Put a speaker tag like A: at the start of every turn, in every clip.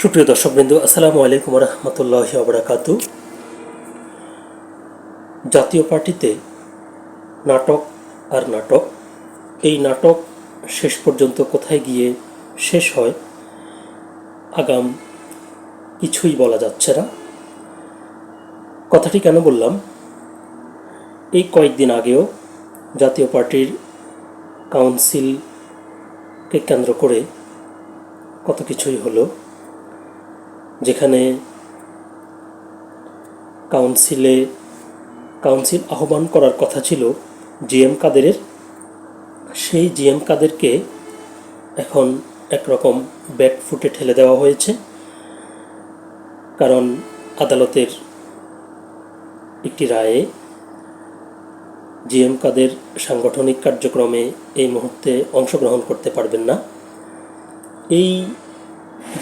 A: সুপ্রিয় দর্শকবৃন্দ, আসসালামু আলাইকুম রহমতুল্লাহ আবরাকাতু জাতীয় পার্টিতে নাটক আর নাটক, এই নাটক শেষ পর্যন্ত কোথায় গিয়ে শেষ হয়, আগাম কিছুই বলা যাচ্ছে না। কথাটি কেন বললাম? এই কয়েকদিন আগেও জাতীয় পার্টির কাউন্সিলকে কেন্দ্র করে কত কিছুই হলো। যেখানে কাউন্সিলে কাউন্সিল আহ্বান করার কথা ছিল জিএম কাদেরের। সেই জিএম কাদেরকে এখন একরকম ব্যাক ফুটে ঠেলে দেওয়া হয়েছে। কারণ আদালতের একটি রায়ে জিএম কাদের সাংগঠনিক কার্যক্রমে এই মুহূর্তে অংশগ্রহণ করতে পারবেন না। এই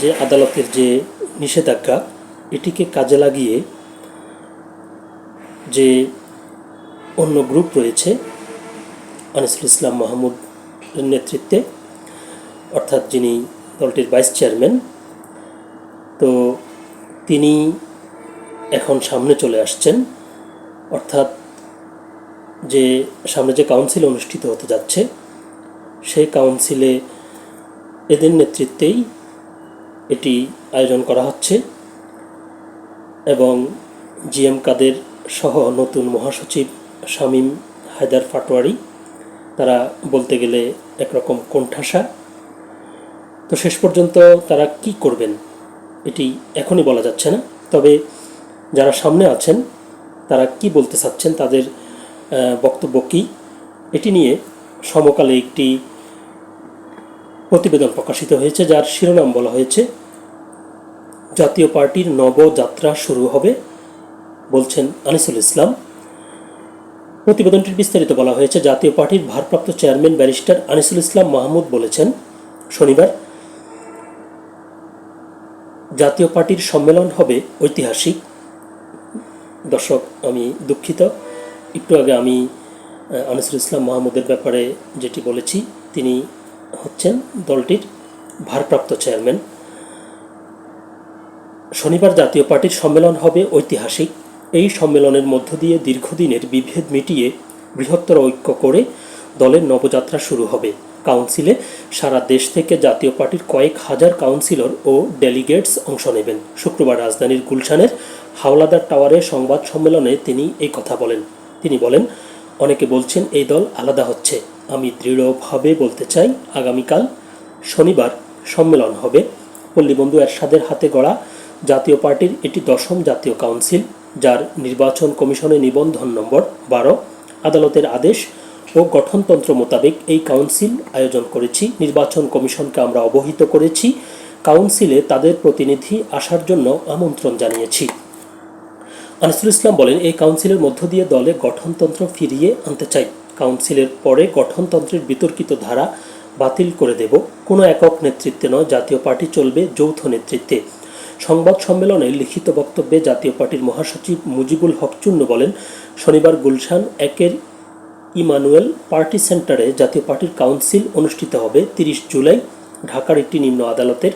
A: যে আদালতের যে নিষেধাজ্ঞা এটিকে কাজে লাগিয়ে যে অন্য গ্রুপ রয়েছে, আনিসুল ইসলাম মাহমুদের নেতৃত্বে, অর্থাৎ যিনি দলটির ভাইস চেয়ারম্যান, তো তিনি এখন সামনে চলে আসছেন। অর্থাৎ যে সামনে যে কাউন্সিল অনুষ্ঠিত হতে যাচ্ছে, সেই কাউন্সিলে এদের নেতৃত্বেই এটি আয়োজন করা হচ্ছে এবং জিএম কাদের সহ নতুন মহাসচিব শামীম হায়দার পাটোয়ারি তারা বলতে গেলে একরকম কোণঠাসা। তো শেষ পর্যন্ত তারা কি করবেন এটি এখনই বলা যাচ্ছে না, তবে যারা সামনে আছেন, তারা কি বলতে চাচ্ছেন, তাদের বক্তব্য কী? এটি নিয়ে সমকালে একটি প্রতিবেদন প্রকাশিত হয়েছে, যার শিরোনাম বলা হয়েছে, জাতীয় পার্টির নবযাত্রা শুরু হবে বলছেন আনিসুল ইসলাম। প্রতিবেদনটির বিস্তারিত বলা হয়েছে, জাতীয় পার্টির ভারপ্রাপ্ত চেয়ারম্যান ব্যারিস্টার আনিসুল ইসলাম মাহমুদ বলেছেন, শনিবার, জাতীয় পার্টির সম্মেলন হবে ঐতিহাসিক। দর্শক, আমি দুঃখিত। একটু আগে আমি আনিসুল ইসলাম মাহমুদের ব্যাপারে যেটি বলেছি, তিনি হচ্ছেন দলটির ভারপ্রাপ্ত চেয়ারম্যান। শনিবার জাতীয় পার্টির সম্মেলন হবে ঐতিহাসিক। এই সম্মেলনের মধ্য দিয়ে দীর্ঘদিনের বিভেদ মিটিয়ে বৃহত্তর ঐক্য করে দলের নবযাত্রা শুরু হবে। কাউন্সিলে সারা দেশ থেকে জাতীয় পার্টির কয়েক হাজার কাউন্সিলর ও ডেলিগেটস অংশ নেবেন। শুক্রবার রাজধানীর গুলশানের হাওলাদার টাওয়ারে সংবাদ সম্মেলনে তিনি এই কথা বলেন। তিনি বলেন, অনেকে বলছেন এই দল আলাদা হচ্ছে। আমি দৃঢ়ভাবে বলতে চাই, আগামীকাল শনিবার সম্মেলন হবে। পল্লীবন্ধু এরশাদের হাতে গড়া জাতীয় পার্টির এটি দশম জাতীয় কাউন্সিল, যার নির্বাচন কমিশনের নিবন্ধন নম্বর বারো। আদালতের আদেশ ও গঠনতন্ত্র মোতাবেক এই কাউন্সিল আয়োজন করেছি। নির্বাচন কমিশনকে আমরা অবহিত করেছি। কাউন্সিলে তাদের প্রতিনিধি আসার জন্য আমন্ত্রণ জানিয়েছি। আনিসুল ইসলাম বলেন, এই কাউন্সিলের মধ্য দিয়ে দলে গঠনতন্ত্র ফিরিয়ে আনতে চাই। কাউন্সিলের পরে গঠনতন্ত্রের বিতর্কিত ধারা বাতিল করে দেব। কোনো একক নেতৃত্বে নয়, জাতীয় পার্টি চলবে যৌথ নেতৃত্বে। সংবাদ সম্মেলনে লিখিত বক্তব্যে জাতীয় পার্টির মহাসচিব মুজিবুল হক চুন্নু বলেন, শনিবার গুলশান একের ইমানুয়েল পার্টি সেন্টারে জাতীয় পার্টির কাউন্সিল অনুষ্ঠিত হবে। তিরিশ জুলাই ঢাকার একটি নিম্ন আদালতের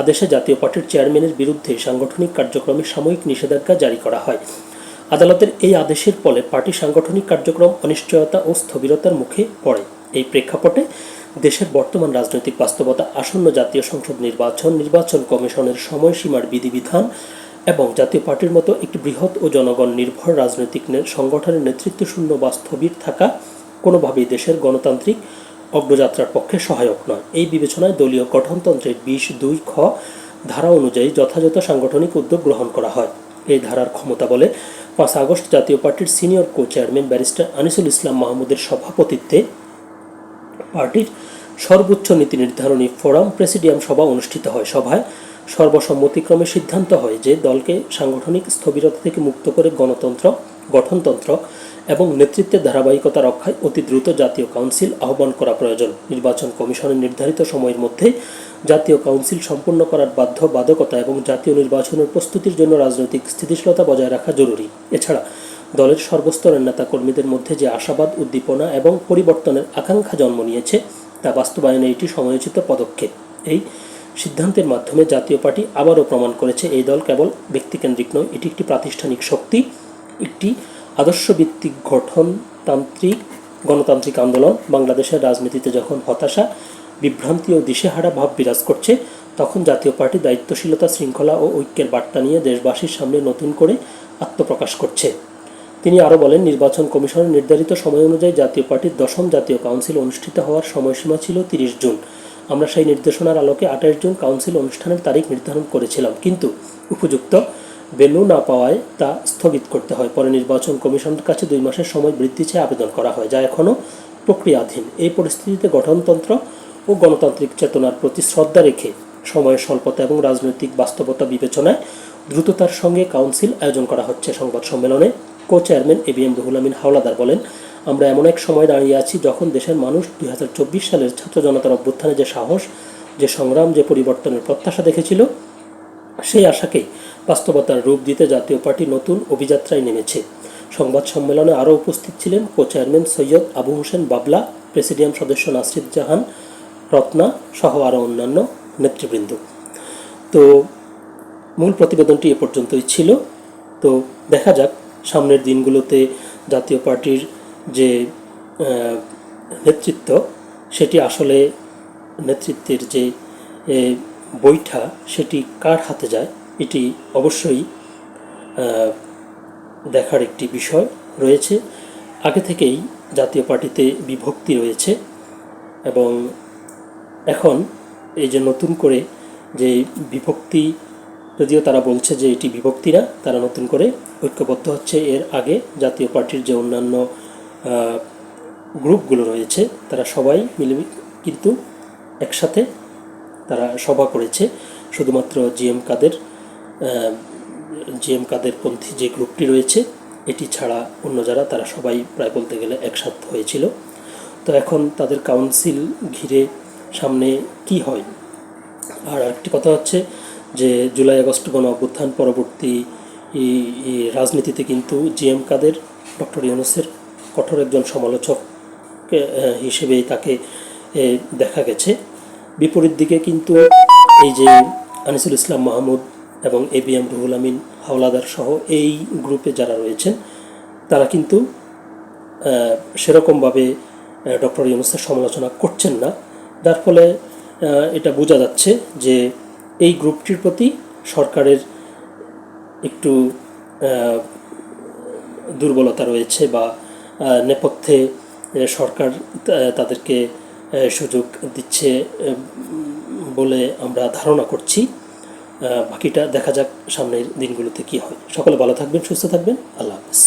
A: আদেশে জাতীয় পার্টির চেয়ারম্যানের বিরুদ্ধে সাংগঠনিক কার্যক্রমে সাময়িক নিষেধাজ্ঞা জারি করা হয়। আদালতের এই আদেশের ফলে পার্টি সাংগঠনিক কার্যক্রম, অনিশ্চয়তা ও স্থবিরতার মুখে পড়ে। এই প্রেক্ষাপটে দেশের বর্তমান রাজনৈতিক বাস্তবতা, আসন্ন জাতীয় সংসদ নির্বাচন নির্বাচন কমিশনের সময়সীমার বিধিবিধান এবং জাতীয় পার্টির মতো একটি বৃহৎ ও জনগণ নির্ভর রাজনৈতিক সংগঠনের নেতৃত্বশূন্য বা স্থবির থাকা কোনোভাবেই দেশের গণতান্ত্রিক অগ্রযাত্রার পক্ষে সহায়ক নয়। এই বিবেচনায় দলীয় গঠনতন্ত্রের বিশ দুই খ ধারা অনুযায়ী যথাযথ সাংগঠনিক উদ্যোগ গ্রহণ করা হয়। এই ধারার ক্ষমতা বলে পাঁচ আগস্ট জাতীয় পার্টির senior co chairman barrister Anisul Islam মাহমুদের সভাপতিত্বে পার্টির সর্বোচ্চ নীতি নির্ধারণী ফোরাম প্রেসিডিয়াম সভা অনুষ্ঠিত হয়। সভায় সর্বসম্মতিক্রমে সিদ্ধান্ত হয় যে দলকে সাংগঠনিক স্থবিরতা থেকে মুক্ত করে গণতন্ত্র, গঠনতন্ত্র এবং নেতৃত্বের ধারাবাহিকতা রক্ষায় অতি দ্রুত জাতীয় কাউন্সিল আহ্বান করা প্রয়োজন। নির্বাচন কমিশনের নির্ধারিত সময়ের মধ্যে জাতীয় কাউন্সিল সম্পূর্ণ করার বাধ্য বাধকতা এবং জাতীয় নির্বাচনের প্রস্তুতির জন্য রাজনৈতিক স্থিতিশীলতা বজায় রাখা জরুরি। এছাড়া, দলের সর্বস্তরের নেতাকর্মীদের মধ্যে যে আশাবাদ, উদ্দীপনা এবং পরিবর্তনের আকাঙ্ক্ষা জন্ম নিয়েছে, তা বাস্তবায়নে এটি সময়োচিত পদক্ষেপ। এই সিদ্ধান্তের মাধ্যমে জাতীয় পার্টি আবারও প্রমাণ করেছে, এই দল কেবল ব্যক্তিকেন্দ্রিক নয়, এটি একটি প্রাতিষ্ঠানিক শক্তি, একটি আদর্শভিত্তিক গঠনতান্ত্রিক, গণতান্ত্রিক আন্দোলন। বাংলাদেশের রাজনীতিতে যখন হতাশা বিভ্রান্তি ও দিশেহারা ভাব বিরাজ করছে, তখন জাতীয় পার্টি দায়িত্বশীলতা, শৃঙ্খলা ও ঐক্যের বার্তা নিয়ে দেশবাসীর সামনে নতুন করে আত্মপ্রকাশ করছে। তিনি আরও বলেন, নির্বাচন কমিশনের নির্ধারিত সময় অনুযায়ী জাতীয় পার্টির দশম জাতীয় কাউন্সিল অনুষ্ঠিত হওয়ার সময়সীমা ছিল তিরিশ জুন। আমরা সেই নির্দেশনার আলোকে আঠাশ জুন কাউন্সিল অনুষ্ঠানের তারিখ নির্ধারণ করেছিলাম, কিন্তু উপযুক্ত ভেন্যু না পাওয়ায় তা স্থগিত করতে হয়। পরে নির্বাচন কমিশনের কাছে দুই মাসের সময় বৃদ্ধি চেয়ে আবেদন করা হয়, যা এখনও প্রক্রিয়াধীন। এই পরিস্থিতিতে গঠনতন্ত্র ও গণতান্ত্রিক চেতনার প্রতি শ্রদ্ধা রেখে সময়ের স্বল্পতা এবং রাজনৈতিক বাস্তবতা বিবেচনায় দ্রুততার সঙ্গে কাউন্সিল আয়োজন করা হচ্ছে সংবাদ সম্মেলনে। Co chairman A B M Ruhul Amin Hawlader বলেন, আমরা এমন এক সময় দাঁড়িয়ে আছি যখন দেশের মানুষ দুই হাজার চব্বিশ সালের ছাত্র জনতার অভ্যুত্থানে যে সাহস, যে সংগ্রাম, যে পরিবর্তনের প্রত্যাশা দেখেছিল, সেই আশাকে বাস্তবতার রূপ দিতে জাতীয় পার্টি নতুন অভিযাত্রায় নেমেছে। সংবাদ সম্মেলনে আরও উপস্থিত ছিলেন co chairman Syed Abu Hossain Babla, presidium সদস্য নাসরিদ জাহান রত্না সহ আরও অন্যান্য নেতৃবৃন্দ। তো মূল প্রতিবেদনটি এ পর্যন্তই ছিল। তো দেখা যাক সামনের দিনগুলোতে জাতীয় পার্টির যে নেতৃত্ব, সেটি আসলে নেতৃত্বের যে বৈঠা, সেটি কার হাতে যায়, এটি অবশ্যই দেখার একটি বিষয় রয়েছে। আগে থেকেই জাতীয় পার্টিতে বিভক্তি রয়েছে এবং এখন এই যে নতুন করে যে বিভক্তি, যদিও তারা বলছে যে এটি বিভক্তি না, তারা নতুন করে ঐক্যবদ্ধ হচ্ছে। এর আগে জাতীয় পার্টির যে অন্যান্য গ্রুপগুলো রয়েছে, তারা সবাই মিলে কিন্তু একসাথে তারা সভা করেছে। শুধুমাত্র জিএম কাদের জিএম কাদের পন্থী যে গ্রুপটি রয়েছে, এটি ছাড়া অন্য যারা, তারা সবাই প্রায় বলতে গেলে একসাথ হয়েছিল। তো এখন তাদের কাউন্সিল ঘিরে সামনে কি হয়? আর আরেকটি কথা হচ্ছে যে জুলাই আগস্ট গণ অভ্যুত্থান পরবর্তী রাজনীতিতে কিন্তু জিএম কাদের ডক্টর ইউনুসের কঠোর একজন সমালোচক আহ, হিসেবেই তাকে দেখা গেছে। বিপরীত দিকে কিন্তু এই যে আনিসুল ইসলাম মাহমুদ এবং A B M Ruhul Amin Hawlader সহ এই গ্রুপে যারা রয়েছেন তারা কিন্তু সেরকমভাবে ডক্টর ইউনুসের সমালোচনা করছেন না। যার ফলে এটা বোঝা যাচ্ছে যে এই গ্রুপটির প্রতি সরকারের একটু দুর্বলতা রয়েছে বা নেপথ্যে সরকার তাদেরকে সুযোগ দিচ্ছে বলে আমরা ধারণা করছি। বাকিটা দেখা যাক সামনের দিনগুলোতে কি হয়। সকলে ভালো থাকবেন, সুস্থ থাকবেন। আল্লাহ হাফেজ।